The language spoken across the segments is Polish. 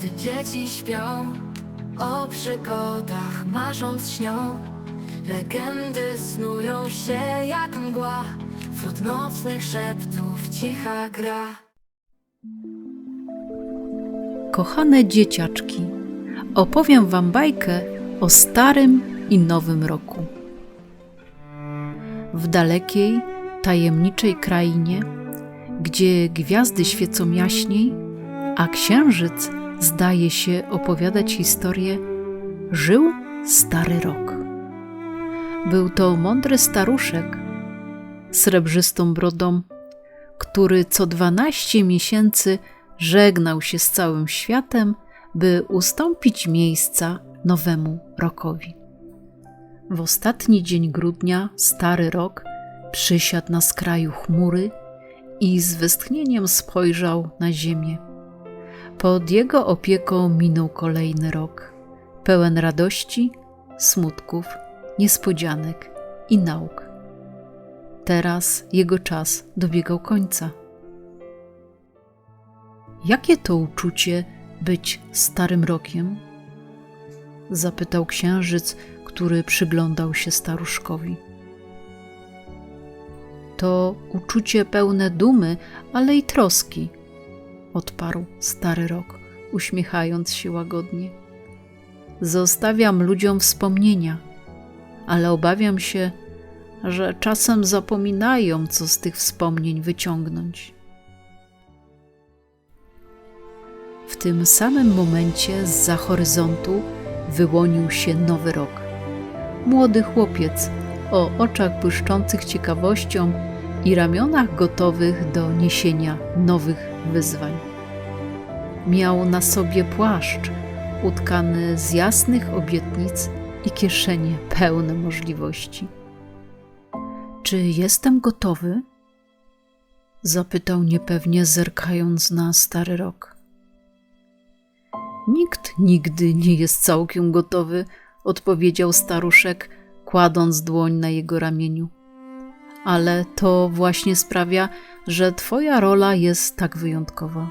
gdy dzieci śpią, o przygodach marząc śnią. Legendy snują się jak mgła, wśród nocnych szeptów cicha gra. Kochane dzieciaczki, opowiem Wam bajkę o starym i nowym roku. W dalekiej, tajemniczej krainie, gdzie gwiazdy świecą jaśniej, a księżyc zdaje się opowiadać historię, żył stary rok. Był to mądry staruszek, srebrzystą brodą, który co dwanaście miesięcy żegnał się z całym światem, by ustąpić miejsca nowemu rokowi. W ostatni dzień grudnia stary rok przysiadł na skraju chmury i z westchnieniem spojrzał na ziemię. Pod jego opieką minął kolejny rok, pełen radości, smutków, niespodzianek i nauk. Teraz jego czas dobiegał końca. Jakie to uczucie być starym rokiem? Zapytał księżyc, który przyglądał się staruszkowi. To uczucie pełne dumy, ale i troski, odparł stary rok, uśmiechając się łagodnie. Zostawiam ludziom wspomnienia, ale obawiam się, że czasem zapominają, co z tych wspomnień wyciągnąć. W tym samym momencie z horyzontu wyłonił się nowy rok. Młody chłopiec o oczach błyszczących ciekawością i ramionach gotowych do niesienia nowych wyzwań. Miał na sobie płaszcz utkany z jasnych obietnic i kieszenie pełne możliwości. Czy jestem gotowy? Zapytał niepewnie, zerkając na stary rok. Nikt nigdy nie jest całkiem gotowy, odpowiedział staruszek, kładąc dłoń na jego ramieniu. Ale to właśnie sprawia, że Twoja rola jest tak wyjątkowa.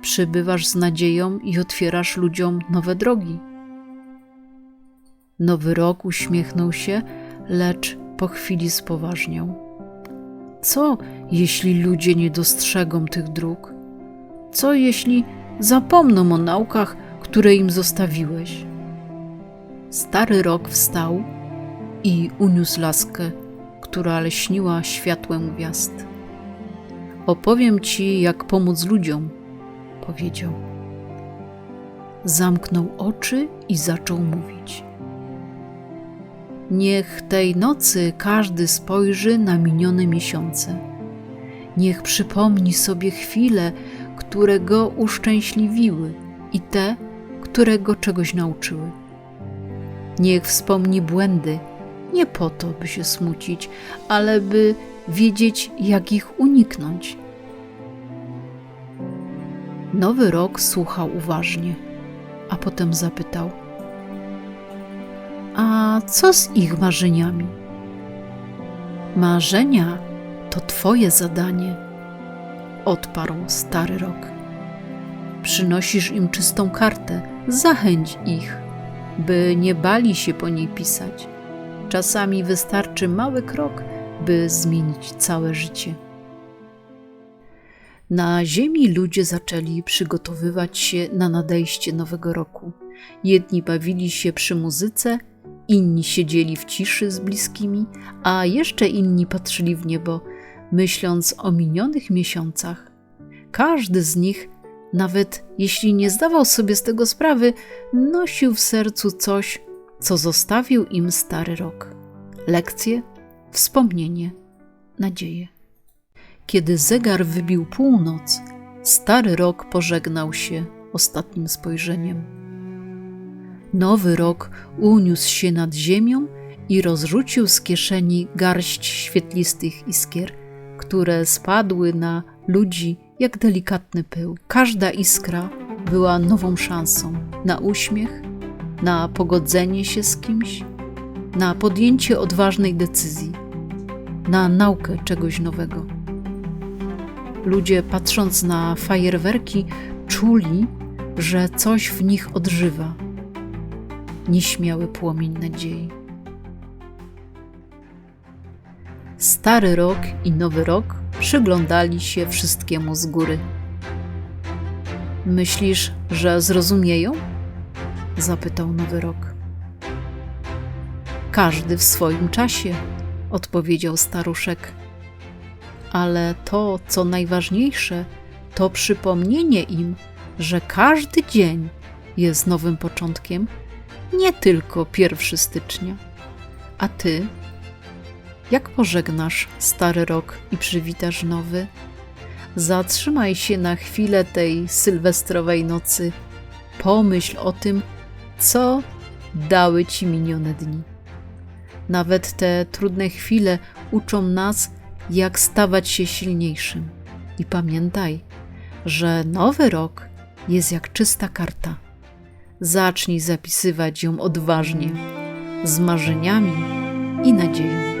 Przybywasz z nadzieją i otwierasz ludziom nowe drogi. Nowy rok uśmiechnął się, lecz po chwili spoważniał. Co, jeśli ludzie nie dostrzegą tych dróg? Co, jeśli zapomną o naukach, które im zostawiłeś? Stary rok wstał i uniósł laskę, która leśniła światłem gwiazd. Opowiem ci, jak pomóc ludziom, powiedział. Zamknął oczy i zaczął mówić. Niech tej nocy każdy spojrzy na minione miesiące. Niech przypomni sobie chwile, które go uszczęśliwiły i te, które go czegoś nauczyły. Niech wspomni błędy, nie po to, by się smucić, ale by wiedzieć, jak ich uniknąć. Nowy rok słuchał uważnie, a potem zapytał: A co z ich marzeniami? Marzenia to Twoje zadanie, odparł stary rok. Przynosisz im czystą kartę, zachęć ich, by nie bali się po niej pisać. Czasami wystarczy mały krok, by zmienić całe życie. Na ziemi ludzie zaczęli przygotowywać się na nadejście nowego roku. Jedni bawili się przy muzyce, inni siedzieli w ciszy z bliskimi, a jeszcze inni patrzyli w niebo, myśląc o minionych miesiącach. Każdy z nich, nawet jeśli nie zdawał sobie z tego sprawy, nosił w sercu coś, co zostawił im stary rok. Lekcje, wspomnienie, nadzieję. Kiedy zegar wybił północ, stary rok pożegnał się ostatnim spojrzeniem. Nowy rok uniósł się nad ziemią i rozrzucił z kieszeni garść świetlistych iskier, które spadły na ludzi jak delikatny pył. Każda iskra była nową szansą na uśmiech, na pogodzenie się z kimś, na podjęcie odważnej decyzji, na naukę czegoś nowego. Ludzie, patrząc na fajerwerki, czuli, że coś w nich odżywa. Nieśmiały płomień nadziei. Stary rok i nowy rok przyglądali się wszystkiemu z góry. Myślisz, że zrozumieją? Zapytał nowy rok. Każdy w swoim czasie, odpowiedział staruszek. Ale to, co najważniejsze, to przypomnienie im, że każdy dzień jest nowym początkiem, nie tylko 1 stycznia. A ty? Jak pożegnasz stary rok i przywitasz nowy? Zatrzymaj się na chwilę tej sylwestrowej nocy. Pomyśl o tym, co dały ci minione dni. Nawet te trudne chwile uczą nas, jak stawać się silniejszym. I pamiętaj, że nowy rok jest jak czysta karta. Zacznij zapisywać ją odważnie, z marzeniami i nadzieją.